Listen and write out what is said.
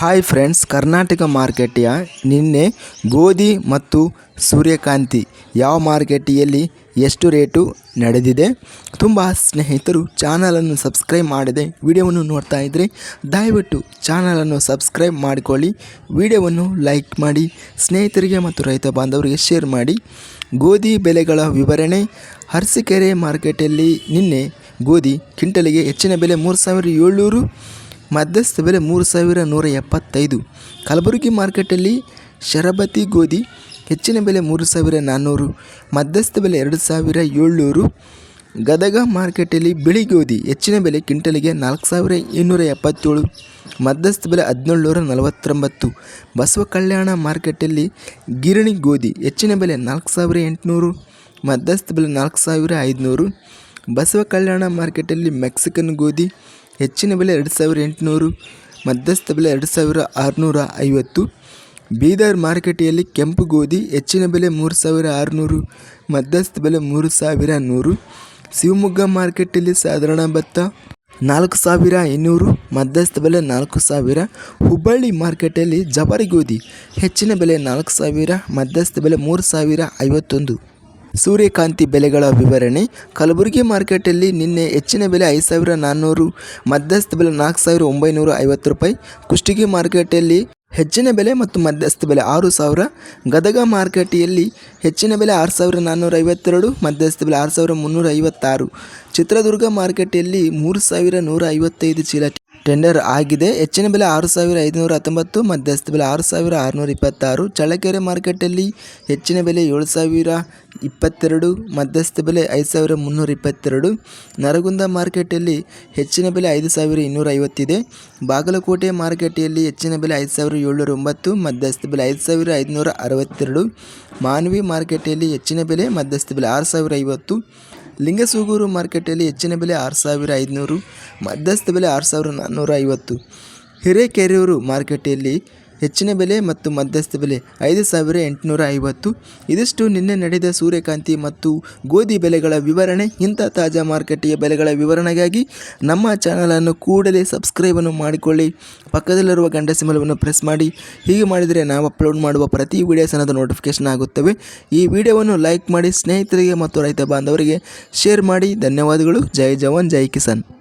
Hi friends Karnataka ಮಾರ್ಕೆಟಿಯ ನಿನ್ನೆ ಗೋಧಿ ಮತ್ತು ಸೂರ್ಯಕಾಂತಿ ಯಾವ ಮಾರ್ಕೆಟಿಯಲ್ಲಿ ಎಷ್ಟು ರೇಟು ನಡೆದಿದೆ? ತುಂಬ ಸ್ನೇಹಿತರು ಚಾನಲನ್ನು ಸಬ್ಸ್ಕ್ರೈಬ್ ಮಾಡದೆ ವಿಡಿಯೋವನ್ನು ನೋಡ್ತಾ ಇದ್ದರೆ ದಯವಿಟ್ಟು ಚಾನಲನ್ನು ಸಬ್ಸ್ಕ್ರೈಬ್ ಮಾಡಿಕೊಳ್ಳಿ, ವಿಡಿಯೋವನ್ನು ಲೈಕ್ ಮಾಡಿ, ಸ್ನೇಹಿತರಿಗೆ ಮತ್ತು ರೈತ ಬಾಂಧವರಿಗೆ ಶೇರ್ ಮಾಡಿ. ಗೋಧಿ ಬೆಲೆಗಳ ವಿವರಣೆ, ಅರಸೀಕೆರೆ ಮಾರ್ಕೆಟಲ್ಲಿ ನಿನ್ನೆ ಗೋಧಿ ಕ್ವಿಂಟಲಿಗೆ ಹೆಚ್ಚಿನ ಬೆಲೆ ಮೂರು ಸಾವಿರದ ಏಳ್ನೂರು ಮಧ್ಯಸ್ಥ ಬೆಲೆ ಮೂರು ಸಾವಿರ ನೂರ ಎಪ್ಪತ್ತೈದು. ಕಲಬುರಗಿ ಮಾರ್ಕೆಟಲ್ಲಿ ಶರಬತಿ ಗೋಧಿ, ಹೆಚ್ಚಿನ ಬೆಲೆ ಮೂರು ಸಾವಿರ ನಾನ್ನೂರು. ಮಧ್ಯಸ್ಥ ಬೆಲೆ ಎರಡು ಸಾವಿರ ಏಳ್ನೂರು. ಗದಗ ಮಾರ್ಕೆಟಲ್ಲಿ ಬಿಳಿ ಗೋಧಿ, ಹೆಚ್ಚಿನ ಬೆಲೆ ಕ್ವಿಂಟಲಿಗೆ ನಾಲ್ಕು ಸಾವಿರ ಇನ್ನೂರ ಎಪ್ಪತ್ತೇಳು. ಮಧ್ಯಸ್ಥ ಬೆಲೆ ಹದಿನೇಳು ನೂರ ನಲವತ್ತೊಂಬತ್ತು. ಬಸವ ಕಲ್ಯಾಣ ಮಾರ್ಕೆಟಲ್ಲಿ ಗಿರಣಿ ಗೋಧಿ, ಹೆಚ್ಚಿನ ಬೆಲೆ ನಾಲ್ಕು ಸಾವಿರ ಎಂಟುನೂರು. ಮಧ್ಯಸ್ಥ ಬೆಲೆ ನಾಲ್ಕು ಸಾವಿರ ಐದುನೂರು. ಬಸವ ಕಲ್ಯಾಣ ಮಾರ್ಕೆಟಲ್ಲಿ ಮೆಕ್ಸಿಕನ್ ಗೋಧಿ ಹೆಚ್ಚಿನ ಬೆಲೆ ಎರಡು ಸಾವಿರ ಎಂಟುನೂರು, ಮಧ್ಯಸ್ಥ ಬೆಲೆ ಎರಡು ಸಾವಿರ ಆರುನೂರ ಐವತ್ತು. ಬೀದರ್ ಮಾರುಕಟ್ಟೆಯಲ್ಲಿ ಕೆಂಪು ಗೋಧಿ, ಹೆಚ್ಚಿನ ಬೆಲೆ ಮೂರು ಸಾವಿರ ಆರುನೂರು, ಮಧ್ಯಸ್ಥ ಬೆಲೆ ಮೂರು ಸಾವಿರ ನೂರು. ಶಿವಮೊಗ್ಗ ಮಾರ್ಕೆಟಲ್ಲಿ ಸಾಧಾರಣ ಭತ್ತ ನಾಲ್ಕು ಸಾವಿರ ಇನ್ನೂರು ಮಧ್ಯಸ್ಥ ಬೆಲೆ ನಾಲ್ಕು ಸಾವಿರ. ಹುಬ್ಬಳ್ಳಿ ಮಾರ್ಕೆಟಲ್ಲಿ ಜವಾರಿ ಗೋಧಿ, ಹೆಚ್ಚಿನ ಬೆಲೆ ನಾಲ್ಕು ಸಾವಿರ, ಮಧ್ಯಸ್ಥ ಬೆಲೆ ಮೂರು ಸಾವಿರ ಐವತ್ತೊಂದು. ಸೂರ್ಯಕಾಂತಿ ಬೆಲೆಗಳ ವಿವರಣೆ. ಕಲಬುರಗಿ ಮಾರ್ಕೆಟಲ್ಲಿ ನಿನ್ನೆ ಹೆಚ್ಚಿನ ಬೆಲೆ ಐದು ಸಾವಿರ ನಾನ್ನೂರು, ಮಧ್ಯಸ್ಥ ಬೆಲೆ ನಾಲ್ಕು ಸಾವಿರ ಒಂಬೈನೂರ ಐವತ್ತು ರೂಪಾಯಿ. ಕುಷ್ಟಗಿ ಮಾರ್ಕೆಟಲ್ಲಿ ಹೆಚ್ಚಿನ ಬೆಲೆ ಮತ್ತು ಮಧ್ಯಸ್ಥ ಬೆಲೆ ಆರು ಸಾವಿರ. ಗದಗ ಮಾರ್ಕೆಟಿಯಲ್ಲಿ ಹೆಚ್ಚಿನ ಬೆಲೆ ಆರು ಸಾವಿರ ನಾನ್ನೂರ ಐವತ್ತೆರಡು ಮಧ್ಯಸ್ಥ ಬೆಲೆ ಆರು ಸಾವಿರ ಮುನ್ನೂರ ಐವತ್ತಾರು ಚಿತ್ರದುರ್ಗ ಮಾರ್ಕೆಟಿಯಲ್ಲಿ ಮೂರು ಸಾವಿರ ನೂರ ಐವತ್ತೈದು ಚೀಲ ಟೆಂಡರ್ ಆಗಿದೆ. ಹೆಚ್ಚಿನ ಬೆಲೆ ಆರು ಸಾವಿರ ಐದುನೂರ ಹತ್ತೊಂಬತ್ತು, ಮಧ್ಯಸ್ಥ ಬೆಲೆ ಆರು ಸಾವಿರ ಆರುನೂರ ಇಪ್ಪತ್ತಾರು, ಚಳ್ಳಕೆರೆ ಮಾರ್ಕೆಟಲ್ಲಿ ಹೆಚ್ಚಿನ ಬೆಲೆ ಏಳು ಸಾವಿರ ಇಪ್ಪತ್ತೆರಡು, ಮಧ್ಯಸ್ಥ ಬೆಲೆ ಐದು ಸಾವಿರ ಮುನ್ನೂರ ಇಪ್ಪತ್ತೆರಡು, ನರಗುಂದ ಮಾರ್ಕೆಟಲ್ಲಿ ಹೆಚ್ಚಿನ ಬೆಲೆ ಐದು ಸಾವಿರ ಇನ್ನೂರ ಐವತ್ತಿದೆ ಬಾಗಲಕೋಟೆ ಮಾರುಕಟ್ಟೆಯಲ್ಲಿ ಹೆಚ್ಚಿನ ಬೆಲೆ ಐದು ಸಾವಿರ ಏಳ್ನೂರ ಒಂಬತ್ತು ಮಧ್ಯಸ್ಥ ಬೆಲೆ ಐದು ಸಾವಿರ ಐದುನೂರ ಅರವತ್ತೆರಡು, ಮಾನವಿ ಮಾರ್ಕೆಟೆಯಲ್ಲಿ ಹೆಚ್ಚಿನ ಬೆಲೆ ಮಧ್ಯಸ್ಥ ಬೆಲೆ ಆರು ಸಾವಿರ ಐವತ್ತು, ಲಿಂಗಸೂಗೂರು ಮಾರ್ಕೆಟಲ್ಲಿ ಹೆಚ್ಚಿನ ಬೆಲೆ ಆರು ಸಾವಿರ ಐದುನೂರು ಮಧ್ಯಸ್ಥ ಬೆಲೆ ಆರು ಸಾವಿರದ ನಾನ್ನೂರ ಐವತ್ತು ಹಿರೇಕೆರೂರು ಮಾರುಕಟ್ಟೆಯಲ್ಲಿ ಹೆಚ್ಚಿನ ಬೆಲೆ ಮತ್ತು ಮಧ್ಯಸ್ಥ ಬೆಲೆ ಐದು ಸಾವಿರ ಎಂಟುನೂರ ಐವತ್ತು ಇದಿಷ್ಟು ನಿನ್ನೆ ನಡೆದ ಸೂರ್ಯಕಾಂತಿ ಮತ್ತು ಗೋಧಿ ಬೆಲೆಗಳ ವಿವರಣೆ. ಇಂಥ ತಾಜಾ ಮಾರುಕಟ್ಟೆಯ ಬೆಲೆಗಳ ವಿವರಣೆಗಾಗಿ ನಮ್ಮ ಚಾನಲನ್ನು ಕೂಡಲೇ ಸಬ್ಸ್ಕ್ರೈಬನ್ನು ಮಾಡಿಕೊಳ್ಳಿ. ಪಕ್ಕದಲ್ಲಿರುವ ಗಂಡ ಸಿಂಬಲವನ್ನು ಪ್ರೆಸ್ ಮಾಡಿ. ಹೀಗೆ ಮಾಡಿದರೆ ನಾವು ಅಪ್ಲೋಡ್ ಮಾಡುವ ಪ್ರತಿ ಅನ್ನೋದು ನೋಟಿಫಿಕೇಶನ್ ಆಗುತ್ತವೆ. ಈ ವಿಡಿಯೋವನ್ನು ಲೈಕ್ ಮಾಡಿ ಸ್ನೇಹಿತರಿಗೆ ಮತ್ತು ರೈತ ಬಾಂಧವರಿಗೆ ಶೇರ್ ಮಾಡಿ. ಧನ್ಯವಾದಗಳು. ಜೈ ಜವಾನ್, ಜೈ ಕಿಸಾನ್.